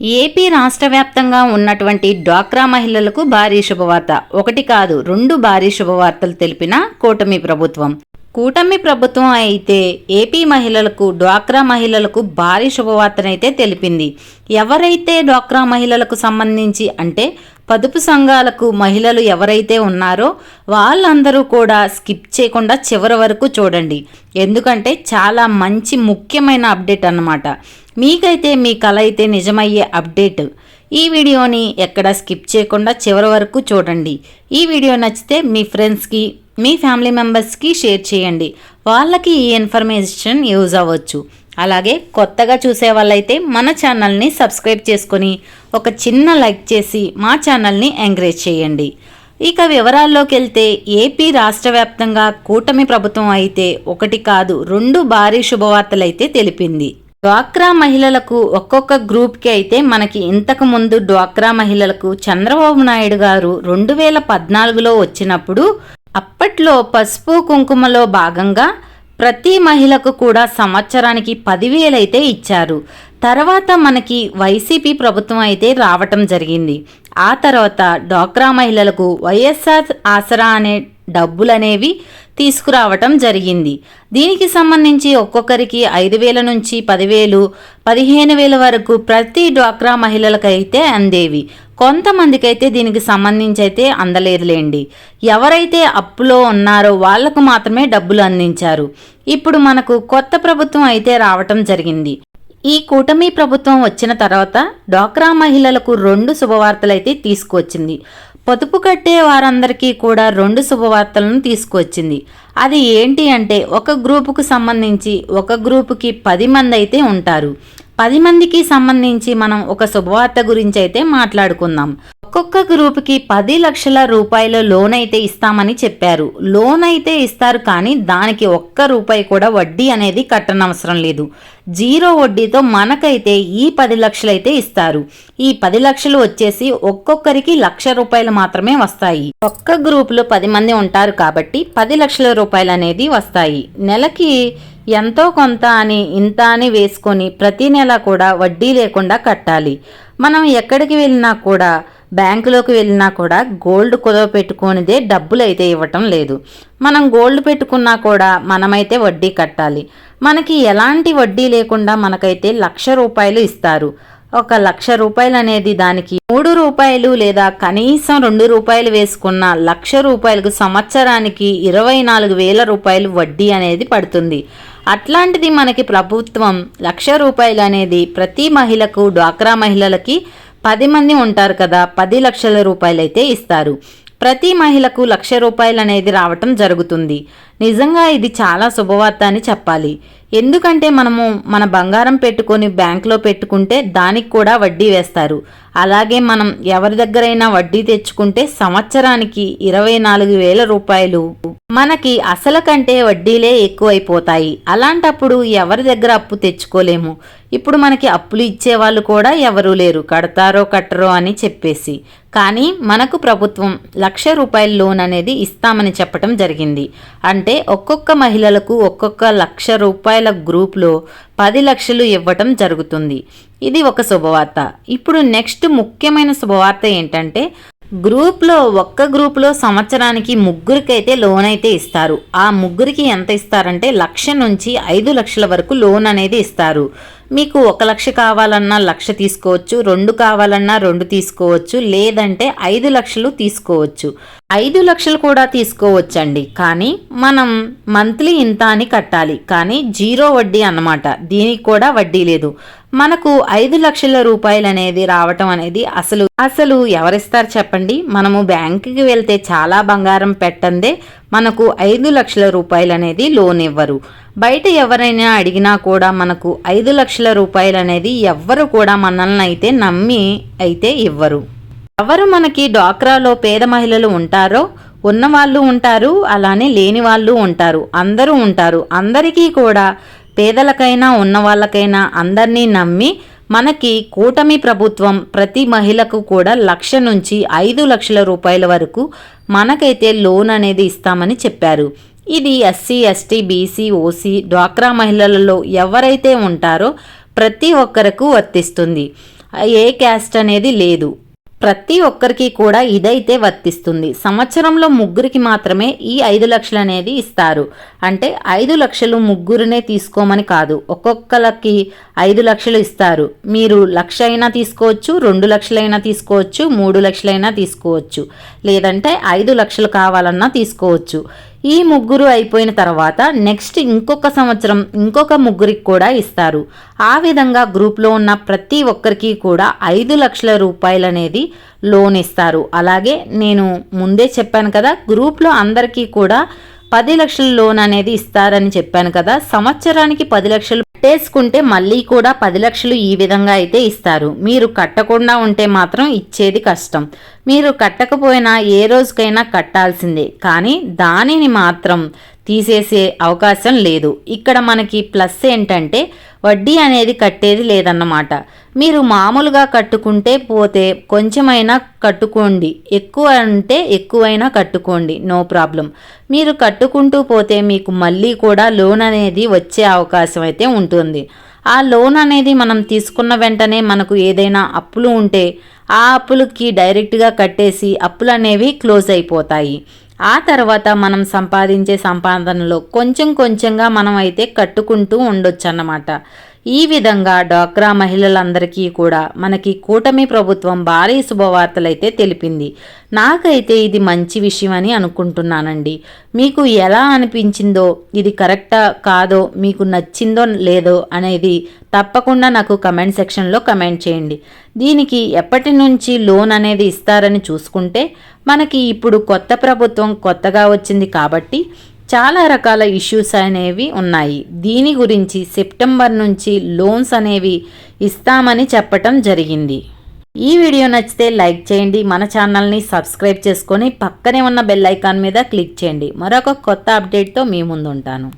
AP రాష్ట్ర వ్యాప్తంగా ఉన్నటువంటి డ్వాక్రా మహిళలకు భారీ శుభవార్త. ఒకటి కాదు రెండు భారీ శుభవార్తలు తెలిపిన కూటమి ప్రభుత్వం. కూటమి ప్రభుత్వం అయితే ఏపీ మహిళలకు డ్వాక్రా మహిళలకు భారీ శుభవార్తనైతే తెలిపింది. ఎవరైతే డ్వాక్రా మహిళలకు సంబంధించి అంటే పొదుపు సంఘాలకు మహిళలు ఎవరైతే ఉన్నారో వాళ్ళందరూ కూడా స్కిప్ చేయకుండా చివరి వరకు చూడండి. ఎందుకంటే చాలా మంచి ముఖ్యమైన అప్డేట్ అన్నమాట. మీకైతే మీ కళ అయితే నిజమయ్యే అప్డేట్. ఈ వీడియోని ఎక్కడ స్కిప్ చేయకుండా చివరి వరకు చూడండి. ఈ వీడియో నచ్చితే మీ ఫ్రెండ్స్కి మీ ఫ్యామిలీ మెంబర్స్కి షేర్ చేయండి. వాళ్ళకి ఈ ఇన్ఫర్మేషన్ యూజ్ అవ్వచ్చు. అలాగే కొత్తగా చూసే వాళ్ళైతే మన ఛానల్ని సబ్స్క్రైబ్ చేసుకొని ఒక చిన్న లైక్ చేసి మా ఛానల్ని ఎంకరేజ్ చేయండి. ఇక వివరాల్లోకి వెళ్తే ఏపీ రాష్ట్ర వ్యాప్తంగా కూటమి ప్రభుత్వం అయితే ఒకటి కాదు రెండు భారీ శుభవార్తలైతే తెలిపింది. డ్వాక్రా మహిళలకు ఒక్కొక్క గ్రూప్కి అయితే మనకి ఇంతకు ముందు డ్వాక్రా మహిళలకు చంద్రబాబు నాయుడు గారు రెండు వేల పద్నాలుగులో వచ్చినప్పుడు అప్పట్లో పసుపు కుంకుమలో భాగంగా ప్రతి మహిళకు కూడా సంవత్సరానికి పదివేలైతే ఇచ్చారు. తర్వాత మనకి వైసీపీ ప్రభుత్వం అయితే రావటం జరిగింది. ఆ తర్వాత డ్వాక్రా మహిళలకు వైఎస్ఆర్ ఆసరా అనే డబ్బులనేవి తీసుకురావటం జరిగింది. దీనికి సంబంధించి ఒక్కొక్కరికి ఐదు వేల నుంచి పదివేలు పదిహేను వేల వరకు ప్రతి డ్వాక్రా మహిళలకైతే అందేవి. కొంతమందికైతే దీనికి సంబంధించి అయితే అందలేదులేండి. ఎవరైతే అప్పులో ఉన్నారో వాళ్ళకు మాత్రమే డబ్బులు అందించారు. ఇప్పుడు మనకు కొత్త ప్రభుత్వం అయితే రావటం జరిగింది. ఈ కూటమి ప్రభుత్వం వచ్చిన తర్వాత డ్వాక్రా మహిళలకు రెండు శుభవార్తలైతే తీసుకువచ్చింది. పొదుపు కట్టే వారందరికీ కూడా రెండు శుభవార్తలను తీసుకువచ్చింది. అది ఏంటి అంటే ఒక గ్రూపుకు సంబంధించి ఒక గ్రూపుకి పది మంది అయితే ఉంటారు. పది మందికి సంబంధించి మనం ఒక శుభవార్త గురించి అయితే మాట్లాడుకుందాం. ఒక్కొక్క గ్రూప్కి పది లక్షల రూపాయల లోన్ అయితే ఇస్తామని చెప్పారు. లోన్ అయితే ఇస్తారు కానీ దానికి ఒక్క రూపాయి కూడా వడ్డీ అనేది కట్టనవసరం లేదు. జీరో వడ్డీతో మనకైతే ఈ పది లక్షలు అయితే ఇస్తారు. ఈ పది లక్షలు వచ్చేసి ఒక్కొక్కరికి లక్ష రూపాయలు మాత్రమే వస్తాయి. ఒక్క గ్రూపులో పది మంది ఉంటారు కాబట్టి పది లక్షల రూపాయలు అనేది వస్తాయి. నెలకి ఎంతో కొంత అని ఇంత అని వేసుకొని ప్రతి నెల కూడా వడ్డీ లేకుండా కట్టాలి. మనం ఎక్కడికి వెళ్ళినా కూడా బ్యాంకులోకి వెళ్ళినా కూడా గోల్డ్ కుదవ పెట్టుకునిదే డబ్బులు అయితే ఇవ్వటం లేదు. మనం గోల్డ్ పెట్టుకున్నా కూడా మనమైతే వడ్డీ కట్టాలి. మనకి ఎలాంటి వడ్డీ లేకుండా మనకైతే లక్ష రూపాయలు ఇస్తారు. ఒక లక్ష రూపాయలు అనేది దానికి మూడు రూపాయలు లేదా కనీసం రెండు రూపాయలు వేసుకున్న లక్ష రూపాయలకు సంవత్సరానికి ఇరవై నాలుగు వేల రూపాయలు వడ్డీ అనేది పడుతుంది. అట్లాంటిది మనకి ప్రభుత్వం లక్ష రూపాయలు అనేది ప్రతి మహిళకు డ్వాక్రా మహిళలకి పది మంది ఉంటారు కదా పది లక్షల రూపాయలు అయితే ఇస్తారు. ప్రతి మహిళకు లక్ష రూపాయలు అనేది రావటం జరుగుతుంది. నిజంగా ఇది చాలా శుభవార్త అని చెప్పాలి. ఎందుకంటే మనము మన బంగారం పెట్టుకొని బ్యాంకులో పెట్టుకుంటే దానికి కూడా వడ్డీ వేస్తారు. అలాగే మనం ఎవరి దగ్గరైనా వడ్డీ తెచ్చుకుంటే సంవత్సరానికి ఇరవై నాలుగు వేల రూపాయలు. మనకి అసలు కంటే వడ్డీలే ఎక్కువైపోతాయి. అలాంటప్పుడు ఎవరి దగ్గర అప్పు తెచ్చుకోలేము. ఇప్పుడు మనకి అప్పులు ఇచ్చేవాళ్ళు కూడా ఎవరూ లేరు. కడతారో కట్టరో అని చెప్పేసి. కానీ మనకు ప్రభుత్వం లక్ష రూపాయల లోన్ అనేది ఇస్తామని చెప్పటం జరిగింది. అంటే ఒక్కొక్క మహిళలకు ఒక్కొక్క లక్ష రూపాయల గ్రూప్లో పది లక్షలు ఇవ్వటం జరుగుతుంది. ఇది ఒక శుభవార్త. ఇప్పుడు నెక్స్ట్ ముఖ్యమైన శుభవార్త ఏంటంటే గ్రూప్లో ఒక్క గ్రూప్లో సంవత్సరానికి ముగ్గురికైతే లోన్ అయితే ఇస్తారు. ఆ ముగ్గురికి ఎంత ఇస్తారంటే లక్ష నుంచి ఐదు లక్షల వరకు లోన్ అనేది ఇస్తారు. మీకు ఒక లక్ష కావాలన్నా లక్ష తీసుకోవచ్చు రెండు కావాలన్నా రెండు తీసుకోవచ్చు లేదంటే ఐదు లక్షలు తీసుకోవచ్చు. ఐదు లక్షలు కూడా తీసుకోవచ్చండి. కానీ మనం మంత్లీ ఇంత అని కట్టాలి. కానీ జీరో వడ్డీ అన్నమాట. దీనికి కూడా వడ్డీ లేదు. మనకు ఐదు లక్షల రూపాయలు అనేది రావటం అనేది అసలు అసలు ఎవరిస్తారు చెప్పండి? మనము బ్యాంకుకి వెళ్తే చాలా బంగారం పెట్టందే మనకు ఐదు లక్షల రూపాయలు అనేది లోన్ ఇవ్వరు. బయట ఎవరైనా అడిగినా కూడా మనకు ఐదు లక్షల రూపాయలు అనేది ఎవ్వరు కూడా మనల్ని అయితే నమ్మి అయితే ఇవ్వరు. ఎవరు మనకి డ్వాక్రాలో పేద మహిళలు ఉంటారో ఉన్నవాళ్ళు ఉంటారు అలానే లేని వాళ్ళు ఉంటారు అందరూ ఉంటారు. అందరికీ కూడా పేదలకైనా ఉన్న వాళ్ళకైనా అందరినీ నమ్మి మనకి కూటమి ప్రభుత్వం ప్రతి మహిళకు కూడా లక్ష నుంచి ఐదు లక్షల రూపాయల వరకు మనకైతే లోన్ అనేది ఇస్తామని చెప్పారు. ఇది ఎస్సీ ఎస్టీ బీసీ ఓసీ డ్వాక్రా మహిళలలో ఎవరైతే ఉంటారో ప్రతి ఒక్కరకు వర్తిస్తుంది. ఏ క్యాస్ట్ అనేది లేదు. ప్రతి ఒక్కరికి కూడా ఇదైతే వర్తిస్తుంది. సంవత్సరంలో ముగ్గురికి మాత్రమే ఈ ఐదు లక్షలు అనేది ఇస్తారు. అంటే ఐదు లక్షలు ముగ్గురునే తీసుకోమని కాదు. ఒక్కొక్కలకి ఐదు లక్షలు ఇస్తారు. మీరు లక్ష అయినా తీసుకోవచ్చు రెండు లక్షలైనా తీసుకోవచ్చు మూడు లక్షలైనా తీసుకోవచ్చు. లేదంటే ఐదు లక్షలు కావాలన్నా తీసుకోవచ్చు. ఈ ముగ్గురు అయిపోయిన తర్వాత నెక్స్ట్ ఇంకొక సంవత్సరం ఇంకొక ముగ్గురికి కూడా ఇస్తారు. ఆ విధంగా గ్రూప్లో ఉన్న ప్రతి ఒక్కరికి కూడా ఐదు లక్షల రూపాయలు అనేది లోన్ ఇస్తారు. అలాగే నేను ముందే చెప్పాను కదా గ్రూప్లో అందరికీ కూడా పది లక్షల లోన్ అనేది ఇస్తారని చెప్పాను కదా. సంవత్సరానికి పది లక్షలు కట్టేసుకుంటే మళ్ళీ కూడా పది లక్షలు ఈ విధంగా అయితే ఇస్తారు. మీరు కట్టకుండా ఉంటే మాత్రం ఇచ్చేది కష్టం. మీరు కట్టకపోయినా ఏ రోజుకైనా కట్టాల్సిందే. కానీ దానిని మాత్రం తీసేసే అవకాశం లేదు. ఇక్కడ మనకి ప్లస్ ఏంటంటే వడ్డీ అనేది కట్టేది లేదన్నమాట. మీరు మామూలుగా కట్టుకుంటే పోతే కొంచెమైనా కట్టుకోండి. ఎక్కువ అంటే ఎక్కువైనా కట్టుకోండి. No problem. మీరు కట్టుకుంటూ పోతే మీకు మళ్ళీ కూడా లోన్ అనేది వచ్చే అవకాశం అయితే ఉంటుంది. ఆ లోన్ అనేది మనం తీసుకున్న వెంటనే మనకు ఏదైనా అప్పులు ఉంటే ఆ అప్పులకి డైరెక్ట్గా కట్టేసి అప్పులు అనేవి క్లోజ్ అయిపోతాయి. ఆ తర్వాత మనం సంపాదించే సంపాదనలో కొంచెం కొంచెంగా మనం అయితే కట్టుకుంటూ ఉండొచ్చు అన్నమాట ఈ విధంగా డ్వాక్రా మహిళలందరికీ కూడా మనకి కూటమి ప్రభుత్వం భారీ శుభవార్తలైతే తెలిపింది. నాకైతే ఇది మంచి విషయం అని అనుకుంటున్నానండి. మీకు ఎలా అనిపించిందో ఇది కరెక్టా కాదో మీకు నచ్చిందో లేదో అనేది తప్పకుండా నాకు కమెంట్ సెక్షన్లో కమెంట్ చేయండి. దీనికి ఎప్పటి నుంచి లోన్ అనేది ఇస్తారని చూసుకుంటే మనకి ఇప్పుడు కొత్త ప్రభుత్వం కొత్తగా వచ్చింది కాబట్టి చాలా రకాల ఇష్యూస్ అనేవి ఉన్నాయి. దీని గురించి సెప్టెంబర్ నుంచి లోన్స్ అనేవి ఇస్తామని చెప్పటం జరిగింది. ఈ వీడియో నచ్చితే లైక్ చేయండి మన ఛానల్ని సబ్స్క్రైబ్ చేసుకొని పక్కనే ఉన్న బెల్ ఐకాన్ మీద క్లిక్ చేయండి. మరొక కొత్త అప్డేట్తో మీ ముందుంటాను.